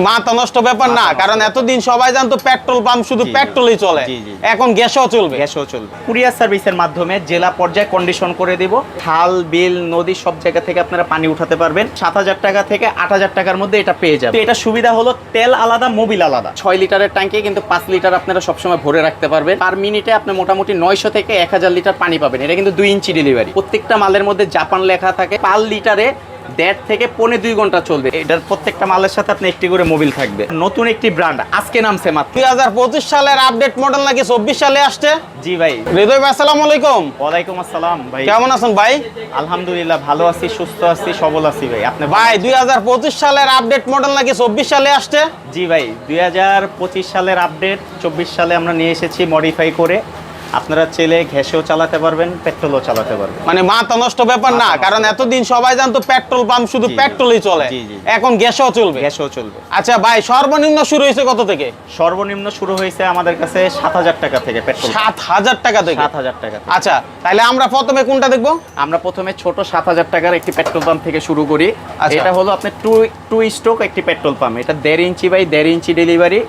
মাথা নষ্ট ব্যাপার না কারণ এতদিন সবাই জানতো পেট্রোল পাম্প শুধু। পেট্রোলই চলে। এখন গ্যাসও চলবে। গ্যাসও চলবে। কুরিয়ার সার্ভিসের মাধ্যমে জেলা পর্যায়ে কন্ডিশন করে দিব। খাল বিল নদী সব জায়গা থেকে আপনারা পানি উঠাতে পারবেন। সাত হাজার টাকা থেকে আট হাজার টাকার মধ্যে এটা পেয়ে যাবেন। তো এটা সুবিধা হলো তেল আলাদা মোবিল আলাদা। ছয় লিটারের ট্যাঙ্কে কিন্তু পাঁচ লিটার আপনারা সবসময় ভরে রাখতে পারবেন। পার মিনিটে আপনি মোটামুটি নয়শো থেকে এক হাজার লিটার পানি পাবেন। এটা কিন্তু দুই ইঞ্চি ডেলিভারি। প্রত্যেকটা মালের মধ্যে জাপান লেখা থাকে পার লিটারে দেড় থেকে পৌনে দুই ঘণ্টা চলবে। এটার প্রত্যেকটা মালের সাথে আপনি একটি করে মোবিল থাকবে। নতুন একটি ব্র্যান্ড আজকে নামছে মাত্র। দুই হাজার পঁচিশ সালের আপডেট মডেল নাকি চব্বিশ সালে আসছে? জি ভাই। হৃদয় ভাই আসসালাম আলাইকুম। ওয়ালাইকুম আসসালাম ভাই। কেমন আছেন ভাই? আলহামদুলিল্লাহ ভালো আছি সুস্থ আছি সবল আছি ভাই। আপনি ভাই দুই হাজার পঁচিশ সালের আপডেট মডেল নাকি চব্বিশ সালে আসছে? জি ভাই দুই হাজার পঁচিশ সালের আপডেট চব্বিশ সালে আমরা নিয়ে এসেছি মডিফাই করে। আপনারা চেলে ঘ্যাসেও চালাতে পারবেন পেট্রোলও চালাতে পারবেন। মানে মাথা নষ্ট ব্যাপার না কারণ এতদিন সবাই জানতো পেট্রোল পাম্প শুধু। পেট্রোলই চলে। এখন গ্যাসও চলবে। গ্যাসেও চলবে। আচ্ছা ভাই সর্বনিম্ন শুরু হয়েছে কত থেকে? সর্বনিম্ন শুরু হয়েছে আমাদের কাছে সাত হাজার টাকা থেকে পেট্রোল সাত হাজার টাকা থেকে? সাত হাজার টাকা আচ্ছা তাহলে আমরা প্রথমে কোনটা দেখব? আমরা প্রথমে ছোট সাত হাজার টাকার একটি পেট্রোল পাম্প থেকে শুরু করি। আচ্ছা। এটা হলো আপনার টু টু স্ট্রোক একটি পেট্রোল পাম্প। এটা দেড় ইঞ্চি বাই দেড় ইঞ্চি ডেলিভারি।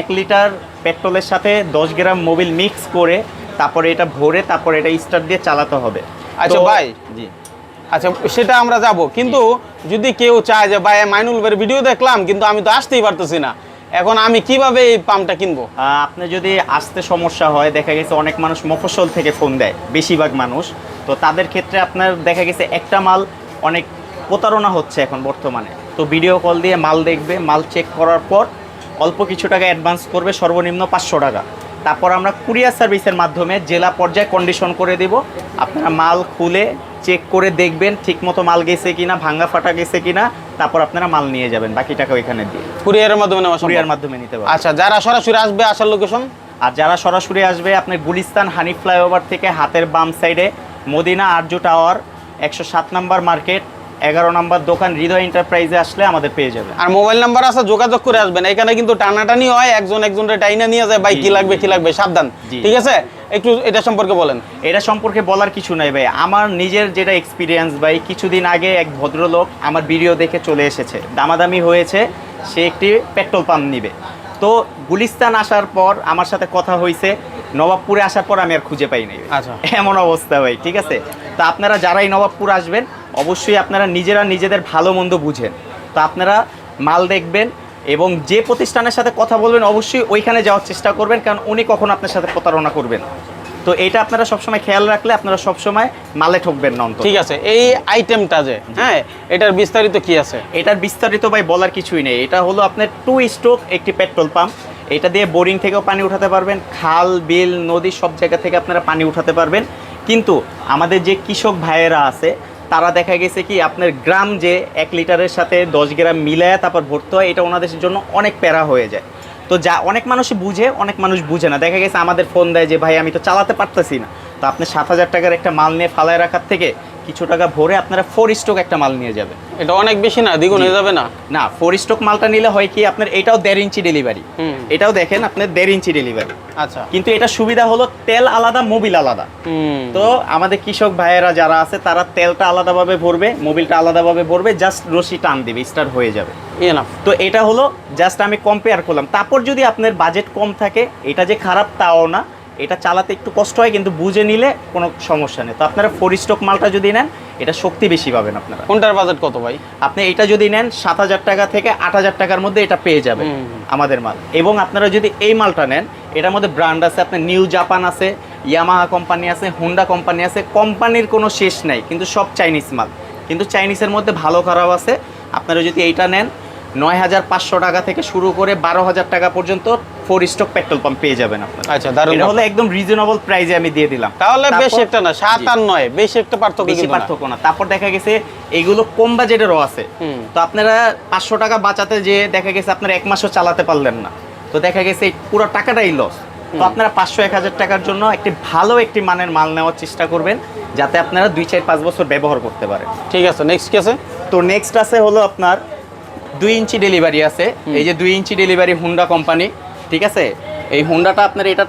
এক লিটার পেট্রোলের সাথে দশ গ্রাম মোবিল মিক্স করে তারপরে এটা ভরে তারপরে এটা স্টার্ট দিয়ে চালাতে হবে। আচ্ছা, ভাই। জি। আচ্ছা সেটা আমরা যাব। কিন্তু যদি কেউ চায় যে ভাই মাইনুল ভাইয়ের ভিডিও দেখলাম কিন্তু আমি তো আসতেই পারতেছি না। এখন আমি কীভাবে এই পাম্পটা কিনবো? আপনি যদি আসতে সমস্যা হয় দেখা গেছে অনেক মানুষ মফস্বল থেকে ফোন দেয় বেশিরভাগ মানুষ। তো তাদের ক্ষেত্রে আপনার দেখা গেছে একটা মাল অনেক প্রতারণা হচ্ছে এখন বর্তমানে। তো ভিডিও কল দিয়ে মাল দেখবে মাল চেক করার পর অল্প কিছু টাকা অ্যাডভান্স করবে সর্বনিম্ন পাঁচশো টাকা। তারপর আমরা কুরিয়ার সার্ভিসের মাধ্যমে জেলা পর্যায়ে কন্ডিশন করে দেব। আপনারা মাল খুলে চেক করে দেখবেন ঠিকমতো মাল গেছে কিনা ভাঙ্গা ফাটা গেছে কিনা তারপর আপনারা মাল নিয়ে যাবেন বাকি টাকা ওইখানে দিয়ে। কুরিয়ারের মাধ্যমে নেওয়া? কুরিয়ার মাধ্যমে নিতে পারবেন। আচ্ছা যারা সরাসরি আসবে আসার লোকেশন আর যারা সরাসরি আসবে আপনার গুলিস্তান হানি ফ্লাইওভার থেকে হাতের বাম সাইডে মদিনা আরজু টাওয়ার একশো সাত নাম্বার মার্কেট এগারো নাম্বার দোকান হৃদয় এন্টারপ্রাইজে আসলে আমাদের পেয়ে যাবে। আর মোবাইল নাম্বার আছে যোগাযোগ করে আসবেন। এখানে কিন্তু টানাটানি হয় একজন একজনের টাইনা নিয়ে যায় ভাই কি লাগবে কি লাগবে সাবধান। ঠিক আছে? একটু এটা সম্পর্কে বলেন। এটা সম্পর্কে বলার কিছু নাই ভাই। আমার নিজের যেটা এক্সপিরিয়েন্স ভাই কিছুদিন আগে এক ভদ্রলোক আমার ভিডিও দেখে চলে এসেছে। দামাদামি হয়েছে সে একটি পেট্রোল পাম্প নিবে। তো গুলিস্তান আসার পর আমার সাথে কথা হয়েছে নবাবপুরে আসার পর আমি আর খুঁজে পাই নাই। আচ্ছা। এমন অবস্থা ভাই ঠিক আছে? তো আপনারা যারাই নবাবপুর আসবেন অবশ্যই আপনারা নিজেরা নিজেদের ভালো মন্দ বুঝেন। তো আপনারা মাল দেখবেন এবং যে প্রতিষ্ঠানের সাথে কথা বলবেন অবশ্যই ওইখানে যাওয়ার চেষ্টা করবেন কারণ উনি কখন আপনার সাথে প্রতারণা করবেন তো এটা আপনারা সবসময় খেয়াল রাখলে আপনারা সবসময় মালে ঠকবেন না ঠিক আছে এই আইটেমটা যে হ্যাঁ এটার বিস্তারিত কি আছে? এটার বিস্তারিত ভাই বলার কিছুই নেই। এটা হলো আপনার টু স্ট্রোক একটি পেট্রোল পাম্প এটা দিয়ে বোরিং থেকেও পানি উঠাতে পারবেন খাল বিল নদী সব জায়গা থেকে আপনারা পানি উঠাতে পারবেন। কিন্তু আমাদের যে কৃষক ভাইয়েরা আছে তারা দেখা গেছে কি, আপনার গ্রাম যে এক লিটারের সাথে দশ গ্রাম মিলায় তারপর ভর্তি হয়, এটা ওনাদের জন্য অনেক প্যারা হয়ে যায়। তো যা, অনেক মানুষই বুঝে, অনেক মানুষ বুঝে না। দেখা গেছে আমাদের ফোন দেয় যে, ভাই, আমি তো চালাতে পারতেছি না। তো আপনি সাত হাজার টাকার একটা মাল নিয়ে ফালায় রাখার থেকে কিছু টাকা ভরে আপনারা ফোর স্ট্রোক একটা মাল নিয়ে যাবেন। এটা অনেক বেশি না? দ্বিগুণ হয়ে যাবে না? না ফোর স্ট্রোক মালটা নিলে হয় কি আপনার এটাও দেড় ইঞ্চি ডেলিভারি এটাও দেখেন আপনার দেড় ইঞ্চি ডেলিভারি আচ্ছা। কিন্তু এটা সুবিধা হলো তেল আলাদা মোবিল আলাদা। হুম। তো আমাদের কৃষক ভাইয়েরা যারা আছে তারা তেলটা আলাদাভাবে ভরবে মোবিলটা আলাদাভাবে ভরবে জাস্ট রশি টান দেবে স্টার্ট হয়ে যাবে। তো এটা হলো জাস্ট আমি কম্পেয়ার করলাম। তারপর যদি আপনার বাজেট কম থাকে এটা যে খারাপ তাও না। এটা চালাতে একটু কষ্ট হয় কিন্তু বুঝে নিলে কোনো সমস্যা নেই। তো আপনারা ফোর স্টক মালটা যদি নেন এটা শক্তি বেশি পাবেন আপনারা। কোনটার বাজেট কত ভাই? আপনি এটা যদি নেন সাত হাজার টাকা থেকে আট হাজার টাকার মধ্যে এটা পেয়ে যাবেন আমাদের মাল। এবং আপনারা যদি এই মালটা নেন এটার মধ্যে ব্র্যান্ড আছে আপনার নিউ জাপান আছে ইয়ামাহা কোম্পানি আছে হুন্ডা কোম্পানি আছে কোম্পানির কোনো শেষ নাই কিন্তু সব চাইনিজ মাল। কিন্তু চাইনিজের মধ্যে ভালো খারাপ আছে। আপনারা যদি এইটা নেন নয় হাজার পাঁচশো টাকা থেকে শুরু করে বারো হাজার টাকা পর্যন্ত ফোর স্টক পেট্রোল পাম্প পেয়ে যাবেন আপনারা আচ্ছা দারুণ এটা হলো একদম রিজনেবল প্রাইসে আমি দিয়ে দিলাম। তাহলে বেশ একটা না সাত আর নয় বেশ একটা পার্থক্য বেশি পার্থক্য না। তারপর দেখা গেছে এগুলো কম বাজেটেরও আছে। তো আপনারা পাঁচশো টাকা বাঁচাতে যে দেখা গেছে আপনারা এক মাসও চালাতে পারলেন না। তো দেখা গেছে পুরো টাকাটাই লস তো আপনারা পাঁচশো এক হাজার টাকার জন্য একটি ভালো একটি মানের মাল নেওয়ার চেষ্টা করবেন যাতে আপনারা দুই চার পাঁচ বছর ব্যবহার করতে পারেন। ঠিক আছে নেক্সট কেসে তো নেক্সট আছে হলো আপনার দুই ইঞ্চি ডেলিভারি আছে। এই যে দুই ইঞ্চি ডেলিভারি হুন্ডা কোম্পানি ঠিক আছে? এই হুন্ডাটা আপনার এটা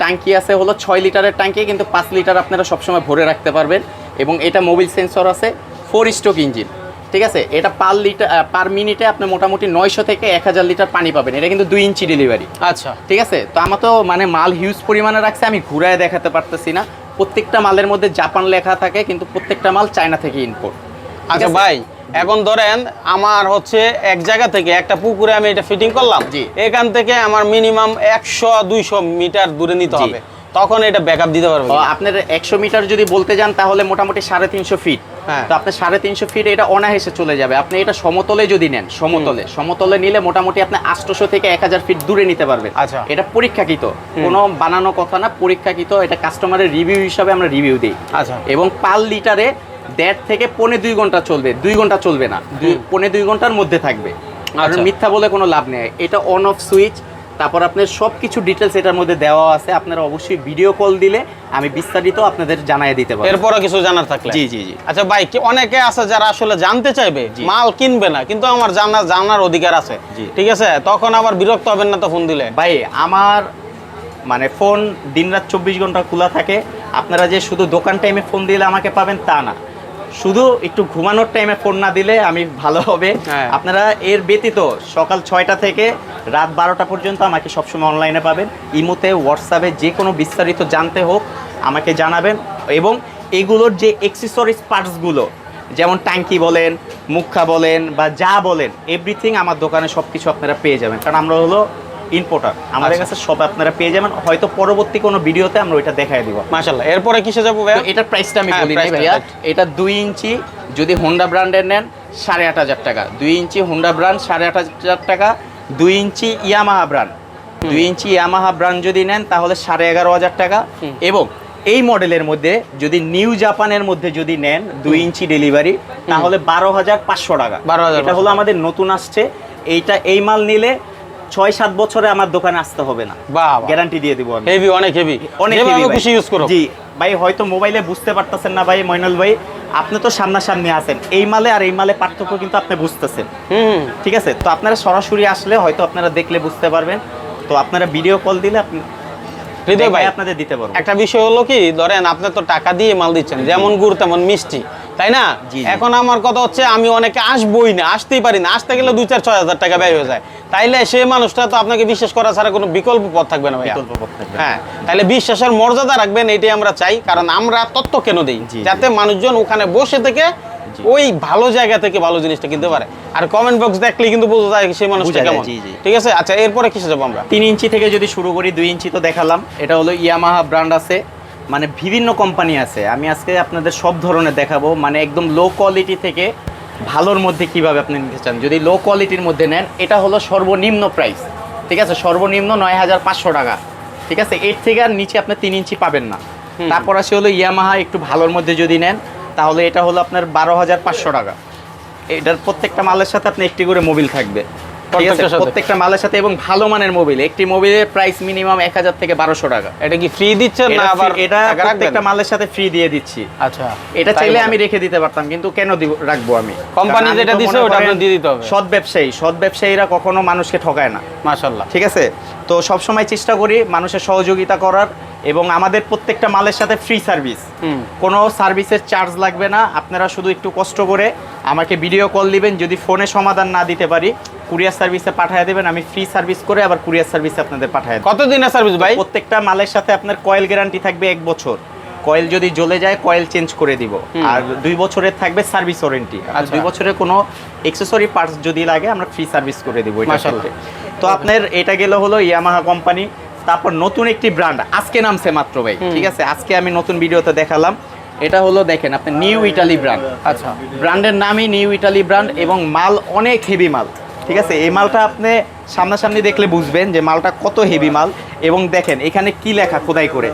ট্যাঙ্কি আছে হলো ছয় লিটারের ট্যাঙ্কি কিন্তু পাঁচ লিটার আপনারা সবসময় ভরে রাখতে পারবেন। এবং এটা মোবিল সেন্সর আছে ফোর স্ট্রোক ইঞ্জিন ঠিক আছে? এটা পার লিটার পার মিনিটে আপনি মোটামুটি নয়শো থেকে এক হাজার লিটার পানি পাবেন। এটা কিন্তু দুই ইঞ্চি ডেলিভারি আচ্ছা। ঠিক আছে? তো আমার তো মানে মাল হিউজ পরিমাণে রাখছে আমি ঘুরায় দেখাতে পারতেছি না। প্রত্যেকটা মালের মধ্যে জাপান লেখা থাকে কিন্তু প্রত্যেকটা মাল চায়না থেকে ইম্পোর্ট আচ্ছা ভাই এখন ধরেন আমার হচ্ছে এক জায়গা থেকে একটা পুকুরে আমি এটা ফিটিং করলাম এখান থেকে আমার মিনিমাম একশো দুইশো মিটার দূরে নিতে হবে। তখন এটা ব্যাকআপ দিতে পারবে আপনার একশো মিটার যদি বলতে যান তাহলে মোটামুটি সাড়ে তিনশো ফিট হ্যাঁ। তো আপনার সাড়ে তিনশো ফিট এটা চলে যাবে। আপনি এটা সমতলে যদি নেন সমতলে সমতলে নিলে মোটামুটি আপনি আটশোশো থেকে এক হাজার ফিট দূরে নিতে পারবেন। আচ্ছা। এটা পরীক্ষাকৃত। কোনো বানানো কথা না পরীক্ষাকৃত এটা কাস্টমারের রিভিউ হিসাবে আমরা রিভিউ দিই। আচ্ছা। এবং পার লিটারে দেড় থেকে পৌনে দুই ঘণ্টা চলবে দুই ঘণ্টা চলবে না। পৌনে দুই ঘণ্টার মধ্যে থাকবে। কারণ আচ্ছা। মিথ্যা বলে কোনো লাভ নেই। এটা অন অফ সুইচ তারপর আপনার সব কিছু ডিটেলস এটার মধ্যে দেওয়া আছে। আপনারা অবশ্যই ভিডিও কল দিলে আমি বিস্তারিত আপনাদের জানাই দিতে পারব। এরপরও কিছু জানার থাকলে? জি জি জি। আচ্ছা ভাই কি অনেকে আছে যারা আসলে জানতে চাইবে? মাল কিনবে না কিন্তু আমার জানা জানার অধিকার আছে। ঠিক আছে? তখন আবার বিরক্ত হবেন না তো ফোন দিলে? ভাই আমার মানে ফোন দিনরাত চব্বিশ ঘণ্টা খোলা থাকে। আপনারা যে শুধু দোকান টাইমে ফোন দিলে আমাকে পাবেন তা না। শুধু একটু ঘুমানোর টাইমে ফোন না দিলে আমি ভালো হবে। হ্যাঁ। আপনারা এর ব্যতীত সকাল ছয়টা থেকে রাত বারোটা পর্যন্ত আমাকে সবসময় অনলাইনে পাবেন। ইমোতে হোয়াটসঅ্যাপে যে কোনো বিস্তারিত জানতে হোক আমাকে জানাবেন এবং এগুলোর যে এক্সেসরিজ পার্টসগুলো যেমন ট্যাঙ্কি বলেন মুখা বলেন বা যা বলেন এভরিথিং আমার দোকানে সব কিছু আপনারা পেয়ে যাবেন। কারণ আমরা হলো ইম্পোর্টার আমাদের আচ্ছা। কাছে সব আপনারা পেয়ে যাবেন। হয়তো পরবর্তী কোনো ভিডিওতে আমরা ওইটা দেখাই দিব। মাশাল্লাহ এরপরে কিসে যাব ভাই তো এটার প্রাইসটা আমি হ্যাঁ, বলি নাই ভাইয়া। এটা দুই ইঞ্চি যদি হোন্ডা ব্র্যান্ডের নেন সাড়ে আট হাজার টাকা। দুই ইঞ্চি হোন্ডা ব্র্যান্ড সাড়ে আট হাজার টাকা। দুই ইঞ্চি ইয়ামাহা ব্র্যান্ড দুই ইঞ্চি ইয়ামাহা ব্র্যান্ড যদি নেন তাহলে সাড়ে এগারো হাজার টাকা। এবং এই মডেলের মধ্যে যদি নিউ জাপানের মধ্যে যদি নেন দুই ইঞ্চি ডেলিভারি তাহলে বারো হাজার পাঁচশো টাকা। 12,500 এটা হলো আমাদের নতুন আসছে। এইটা এই মাল নিলে ছয় সাত বছরে আমার দোকানে আসতে হবে না। গ্যারান্টি দিয়ে দিব আমি। হেভি অনেক হেভি অনেক খুশি ইউজ করো। জি ভাই হয়তো মোবাইলে বুঝতে পারতেছেন না ভাই মইনুল ভাই। আপনি তো সামনাসামনি আছেন। এই মালে আর এই মালে পার্থক্য কিন্তু আপনি বুঝতেছেন। ঠিক আছে? তো আপনারা সরাসরি আসলে হয়তো আপনারা দেখলে বুঝতে পারবেন। তো আপনারা ভিডিও কল দিলে আপনি হৃদয় ভাই আপনাদের দিতে পারব। একটা বিষয় হলো কি ধরেন আপনি তো টাকা দিয়ে মাল দিচ্ছেন যেমন গুড় তেমন মিষ্টি তাই না। এখন আমার কথা হচ্ছে আমি অনেকে আসবই না আসতেই পারি না। আসতে গেলে দুই চার ছয় হাজার টাকা ব্যয় হয়ে যায়। তাইলে সে মানুষটা তো আপনাকে বিশ্বাস করা ছাড়া কোনো বিকল্প পথ থাকবে না ভাইয়া। বিকল্প পথ থাকবে। হ্যাঁ তাহলে বিশ্বাসের মর্যাদা রাখবেন এটাই আমরা চাই কারণ আমরা তত্ত্ব কেন দিই। যাতে মানুষজন ওখানে বসে থেকে ওই ভালো জায়গা থেকে ভালো জিনিসটা কিনতে পারে। আর কমেন্ট বক্স দেখলে কিন্তু বোঝা যায় সেই মানুষটা কেমন। ঠিক আছে? আচ্ছা এরপরে কিসে যাব আমরা? তিন ইঞ্চি থেকে যদি শুরু করি দুই ইঞ্চি তো দেখালাম। এটা হলো ইয়ামাহা ব্র্যান্ড আছে। মানে বিভিন্ন কোম্পানি আছে। আমি আজকে আপনাদের সব ধরনের দেখাবো। মানে একদম লো কোয়ালিটি থেকে ভালোর মধ্যে কীভাবে আপনি নিতে চান? যদি লো কোয়ালিটির মধ্যে নেন এটা হলো সর্বনিম্ন প্রাইস ঠিক আছে? সর্বনিম্ন নয় হাজার পাঁচশো টাকা। ঠিক আছে? এর থেকে আর নিচে আপনি তিন ইঞ্চি পাবেন না। তারপর আসে হলো ইয়ামাহা একটু ভালোর মধ্যে যদি নেন তাহলে এটা হলো আপনার বারো হাজার পাঁচশো টাকা। এটার প্রত্যেকটা মালের সাথে আপনি একটি করে মোবিল থাকবে। প্রত্যেকটা মালের সাথে এবং ভালো মানের মোবিল একটি মোবিলের প্রাইস মিনিমাম এক হাজার থেকে বারোশো টাকা। এটা কি ফ্রি দিচ্ছেন না আবার এটা প্রত্যেকটা মালের সাথে ফ্রি দিয়ে দিচ্ছি। আচ্ছা এটা চাইলে আমি রেখে দিতে পারতাম কিন্তু কেন রাখব আমি? কোম্পানি যেটা দিছে ওটা আপনার দিয়ে দিতে হবে। সৎ ব্যবসায়ী সৎ ব্যবসায়ীরা কখনো মানুষকে ঠকায় না। মাশাল্লাহ ঠিক আছে? তো সবসময় চেষ্টা করি মানুষের সহযোগিতা করার এবং আমাদের প্রত্যেকটা মালের সাথে ফ্রি সার্ভিস কোনো সার্ভিসের চার্জ লাগবে না আপনারা শুধু একটু কষ্ট করে আমাকে ভিডিও কল দিবেন যদি ফোনে সমাধান না দিতে পারি কুরিয়ার সার্ভিসে পাঠিয়ে দেবেন আমি ফ্রি সার্ভিস করে আবার কুরিয়ার সার্ভিসে আপনাদের পাঠিয়ে দেবো। কত দিনের সার্ভিস ভাই? প্রত্যেকটা মালের সাথে আপনার কয়েল গ্যারান্টি থাকবে এক বছর। কয়েল যদি জ্বলে যায় কয়েল চেঞ্জ করে দিব। আর দুই বছরের থাকবে সার্ভিস ওয়ারেন্টি আর আচ্ছা। দুই বছরের কোনো এক্সেসরি পার্টস যদি লাগে আমরা ফ্রি সার্ভিস করে দিব এটা। তো আপনার এটা গেল হলো ইয়ামাহা কোম্পানি তারপর নতুন একটি ব্র্যান্ড আজকে নামছে মাত্র ভাই। ঠিক আছে? আজকে আমি নতুন ভিডিওতে দেখালাম। এটা হলো দেখেন আপনি নিউ ইটালি ব্র্যান্ড আচ্ছা। ব্র্যান্ডের নামই নিউ ইটালি ব্র্যান্ড এবং মাল অনেক হেভি মাল। ঠিক আছে? এই মালটা আপনি সামনাসামনি দেখলে বুঝবেন যে মালটা কত হেভি মাল। এবং দেখেন এখানে কি লেখা খোদাই করে?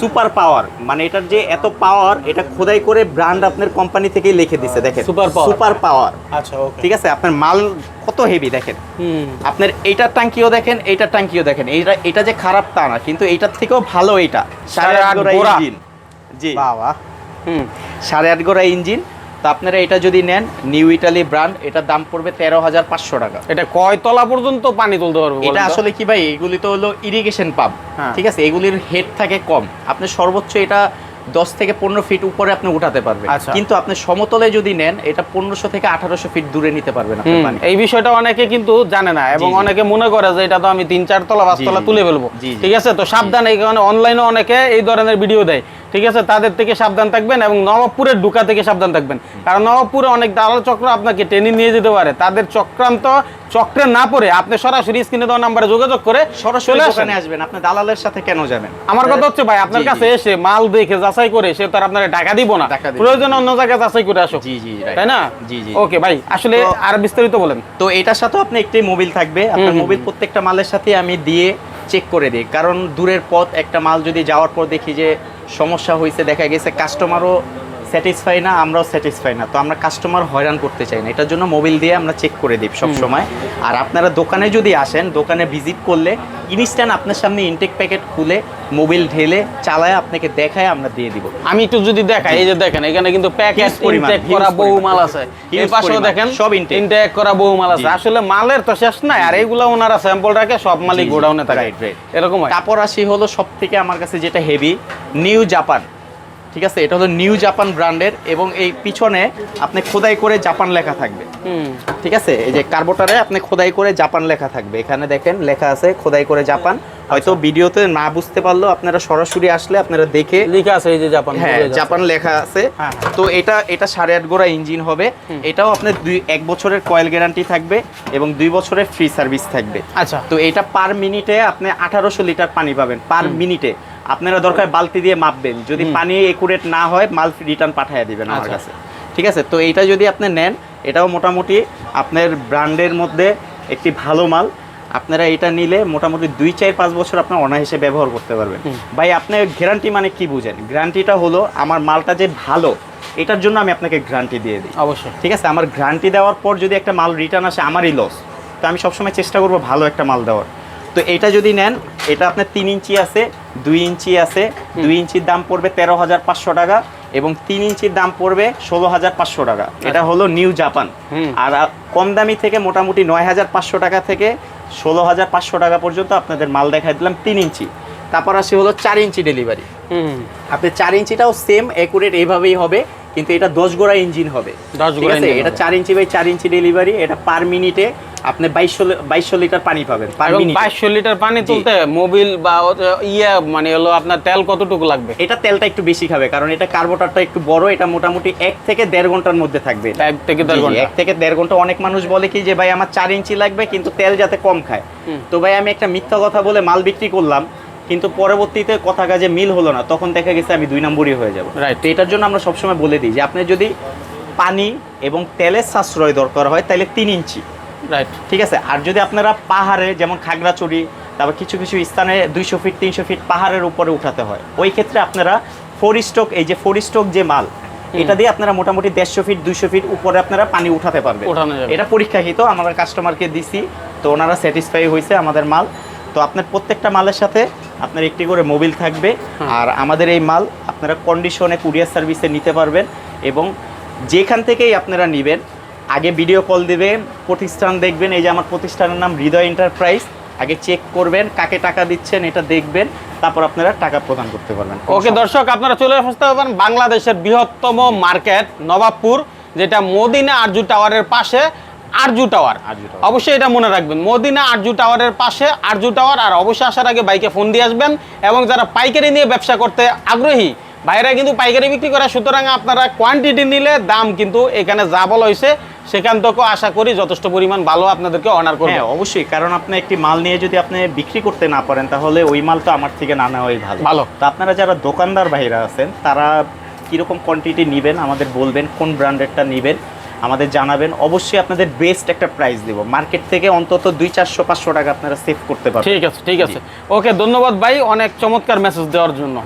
সুপার পাওয়ার মানে এটার যে এত পাওয়ার এটা খোদাই করে ব্র্যান্ড আপনার কোম্পানি থেকেই লিখে দিছে দেখেন। Super power। সুপার পাওয়ার আচ্ছা ওকে ঠিক আছে? আপনার মাল কত হেভি দেখেন। হুম। আপনার এইটার ট্যাঙ্কিও দেখেন এইটার ট্যাঙ্কিও দেখেন। এইটা এটা যে খারাপ তা না কিন্তু এইটার থেকেও ভালো এইটা। সাড়ে আট গোড়া। ইঞ্জিন। জি। বাবা। হুম। সাড়ে আট গোড়া ইঞ্জিন। তো আপনারা এটা যদি নেন নিউ ইটালি ব্র্যান্ড এটার দাম পড়বে তেরো হাজার পাঁচশো টাকা। এটা কয় তলা পর্যন্ত পানি তুলতে পারবে এটা আসলে কি ভাই এগুলি তো হলো ইরিগেশন পাম্প হ্যাঁ। ঠিক আছে? এগুলির হেড থাকে কম। আপনি সর্বোচ্চ এটা দশ থেকে পনেরো ফিট উপরে আপনি উঠাতে পারবেন। আচ্ছা। কিন্তু আপনি সমতলে যদি নেন এটা পনেরোশো থেকে আঠারোশো ফিট দূরে নিতে পারবেন এই বিষয়টা অনেকে কিন্তু জানে না এবং অনেকে মনে করে যে এটা তো আমি তিন চার তলা পাঁচ তলা তুলে ফেলব। ঠিক আছে? তো সাবধান এই কারণে অনলাইনে অনেকে এই ধরনের ভিডিও দেয়। ঠিক আছে? তাদের থেকে সাবধান থাকবেন এবং নবাবপুরের ঢুকা থেকে সাবধান থাকবেন। কারণ নবাবপুরে অনেক দালাল চক্র আপনাকে টেনে নিয়ে যেতে পারে। তাদের চক্রান্ত চক্রে না পড়ে আপনি সরাসরি স্ক্রিনে দেওয়া নাম্বারে যোগাযোগ করে সরাসরি দোকানে আসবেন। আপনি দালালের সাথে কেন যাবেন? আমার কথা হচ্ছে ভাই আপনার। কাছে এসে মাল দেখে যাচাই করে সে তার আপনার টাকা দিব না। প্রয়োজন অন্য জায়গায় যাচাই করে আসো জি জি তাই না? জি জি। ওকে ভাই আসলে আর বিস্তারিত বলেন। তো এটার সাথে আপনি একটি মোবিল থাকবে। আপনার মোবিল প্রত্যেকটা মালের সাথে আমি দিয়ে চেক করে দিই। কারণ দূরের পথ একটা মাল যদি যাওয়ার পর দেখি যে সমস্যা হয়েছে দেখা গেছে কাস্টমারও স্যাটিসফাই না আমরাও স্যাটিসফাই না। তো আমরা কাস্টমার হয়রান করতে চাই না। এটার জন্য মোবিল দিয়ে আমরা চেক করে দিই সব সময় আর আপনারা দোকানে যদি আসেন দোকানে ভিজিট করলে ইনস্ট্যান্ট আপনার সামনে ইনটেক প্যাকেট খুলে মোবিল ঢেলে চালায় আপনাকে দেখায় আমরা দিয়ে দিব। আমি একটু যদি দেখাই এই যে দেখেন এখানে কিন্তু পরিমাণ, ইনটেক করা বহু মাল আছে। এই পাশেও দেখেন সব intake। ইনটেক করা বহু মাল আছে। আসলে মালের তো শেষ নাই আর এইগুলা ওনারা স্যাম্পল রাখে সব জি, গোডাউনে থাকে। এরকম হয় কাপড় আসি হলো সব থেকে আমার কাছে যেটা হেভি নিউ জাপান ঠিক আছে? এটা হলো নিউ জাপান ব্র্যান্ডের এবং এই পিছনে আপনি খোদাই করে জাপান লেখা থাকবে। ঠিক আছে? এই যে কার্বোটারে আপনি খোদাই করে জাপান লেখা থাকবে। এখানে দেখেন লেখা আছে খোদাই করে জাপান হয়তো ভিডিওতে না বুঝতে পারলেও আপনারা সরাসরি আসলে আপনারা দেখে লেখা আছে এই যে জাপান হ্যাঁ জাপান লেখা আছে। হ্যাঁ, হ্যাঁ। তো এটা এটা সাড়ে আট গোড়া ইঞ্জিন হবে। এটাও আপনার দুই এক বছরের কয়েল গ্যারান্টি থাকবে এবং দুই বছরের ফ্রি সার্ভিস থাকবে। আচ্ছা। তো এটা পার মিনিটে আপনি আঠারোশো লিটার পানি পাবেন পার মিনিটে। আপনারা দরকার বালতি দিয়ে মাপবেন। যদি পানি একুরেট না হয় মাল রিটার্ন পাঠিয়ে দিবেন আমার আচ্ছা। কাছে। ঠিক আছে? তো এইটা যদি আপনি নেন এটাও মোটামুটি আপনার ব্র্যান্ডের মধ্যে একটি ভালো মাল। আপনারা এটা নিলে মোটামুটি দুই চার পাঁচ বছর আপনার অনায়াসে ব্যবহার করতে পারবেন। ভাই আপনি গ্যারান্টি মানে কি বুঝেন? গ্যারান্টিটা হলো আমার মালটা যে ভালো এটার জন্য আমি আপনাকে গ্যারান্টি দিয়ে দিই। অবশ্যই। ঠিক আছে? আমার গ্যারান্টি দেওয়ার পর যদি একটা মাল রিটার্ন আসে আমারই লস তো আমি সবসময় চেষ্টা করব ভালো একটা মাল দেওয়ার। তো এটা যদি নেন এটা আপনার তিন ইঞ্চি আছে দুই ইঞ্চি আছে দুই ইঞ্চির দাম পড়বে তেরো হাজার পাঁচশো টাকা এবং তিন ইঞ্চির দাম পড়বে ষোলো হাজার পাঁচশো টাকা। এটা হলো নিউ জাপান। আর কম দামি থেকে মোটামুটি নয় হাজার পাঁচশো টাকা থেকে ষোলো হাজার পাঁচশো টাকা পর্যন্ত আপনাদের মাল দেখাই দিলাম তিন ইঞ্চি। তারপর আসে হলো চার ইঞ্চি ডেলিভারি। আপনি চার ইঞ্চিটাও সেম একুরেট এইভাবেই হবে। কিন্তু এটা দশ গোড়া ইঞ্জিন হবে। 10 ঠিক গোড়া আছে? এটা চার ইঞ্চি বাই চার ইঞ্চি ডেলিভারি এটা পার মিনিটে আপনি বাইশশো বাইশশো লিটার পানি পাবেন বাইশশো লিটার পানি তুলতে মোবিল বা ইয়ে মানে হলো আপনার তেল কতটুকু লাগবে? এটা তেলটা একটু বেশি খাবে কারণ এটা কার্বোটারটা একটু বড় এটা মোটামুটি এক থেকে দেড় ঘণ্টার মধ্যে থাকবে এক থেকে দেড় ঘণ্টা। এক থেকে দেড় ঘণ্টা। অনেক মানুষ বলে কি যে ভাই আমার চার ইঞ্চি লাগবে কিন্তু তেল যাতে কম খায়। তো ভাই আমি একটা মিথ্যা কথা বলে মাল বিক্রি করলাম। কিন্তু পরবর্তীতে কথা কাজে মিল হলো না তখন দেখা গেছে আমি দুই নম্বরই হয়ে যাব। রাইট তো এটার জন্য আমরা সবসময় বলে দিই যে আপনি যদি পানি এবং তেলের সাশ্রয় দরকার হয় তাহলে তিন ইঞ্চি। রাইট ঠিক আছে? আর যদি আপনারা পাহাড়ে যেমন খাগড়াছড়ি তারপর কিছু কিছু স্থানে দুইশো ফিট তিনশো ফিট পাহাড়ের উপরে উঠাতে হয় ওই ক্ষেত্রে আপনারা ফোর স্টক এই যে ফোর স্টক যে মাল এটা দিয়ে আপনারা মোটামুটি দেড়শো ফিট দুইশো ফিট উপরে আপনারা পানি উঠাতে পারবেন। এটা পরীক্ষাকৃত আমরা কাস্টমারকে দিছি তো ওনারা স্যাটিসফাই হয়েছে আমাদের মাল। তো আপনার প্রত্যেকটা মালের সাথে আপনার একটি করে মোবিল থাকবে। আর আমাদের এই মাল আপনারা কন্ডিশনে কুরিয়ার সার্ভিসে নিতে পারবেন এবং যেখান থেকেই আপনারা নেবেন আগে ভিডিও কল দিবেন প্রতিষ্ঠান দেখবেন এই যে আমার প্রতিষ্ঠানের নাম হৃদয় এন্টারপ্রাইজ আগে চেক করবেন কাকে টাকা দিচ্ছেন এটা দেখবেন তারপর আপনারা টাকা প্রদান করতে পারবেন। ওকে দর্শক আপনারা চলে আসতে পারেন বাংলাদেশের বৃহত্তম মার্কেট নবাবপুর যেটা মদিনা আরজু টাওয়ারের পাশে। আরজু টাওয়ার। অবশ্যই এটা মনে রাখবেন। মদিনা আরজু টাওয়ারের পাশে আরজু টাওয়ার আর অবশ্যই আসার আগে বাইকে ফোন দিয়ে আসবেন এবং যারা পাইকারি নিয়ে ব্যবসা করতে আগ্রহী বাইরে কিন্তু পাইকারি বিক্রি করে। সুতরাং আপনারা কোয়ান্টিটি নিলে দাম কিন্তু এখানে যা বলা হয়েছে সেখান থেকেও আশা করি যথেষ্ট পরিমাণ ভালো আপনাদেরকে অনার করবে। হ্যাঁ অবশ্যই। কারণ আপনি একটি মাল নিয়ে যদি আপনি বিক্রি করতে না পারেন তাহলে ওই মাল তো আমার থেকে না নেওয়াই ভালো। ভালো। তো আপনারা যারা দোকানদার ভাইরা আছেন তারা কীরকম কোয়ান্টিটি নেবেন আমাদের বলবেন কোন ব্র্যান্ডেরটা নেবেন আমাদের জানাবেন। অবশ্যই আপনাদের বেস্ট একটা প্রাইস দেবো। মার্কেট থেকে অন্তত দুই চারশো পাঁচশো টাকা আপনারা সেভ করতে পারবেন। ঠিক আছে ঠিক আছে। ওকে ধন্যবাদ ভাই অনেক চমৎকার মেসেজ দেওয়ার জন্য।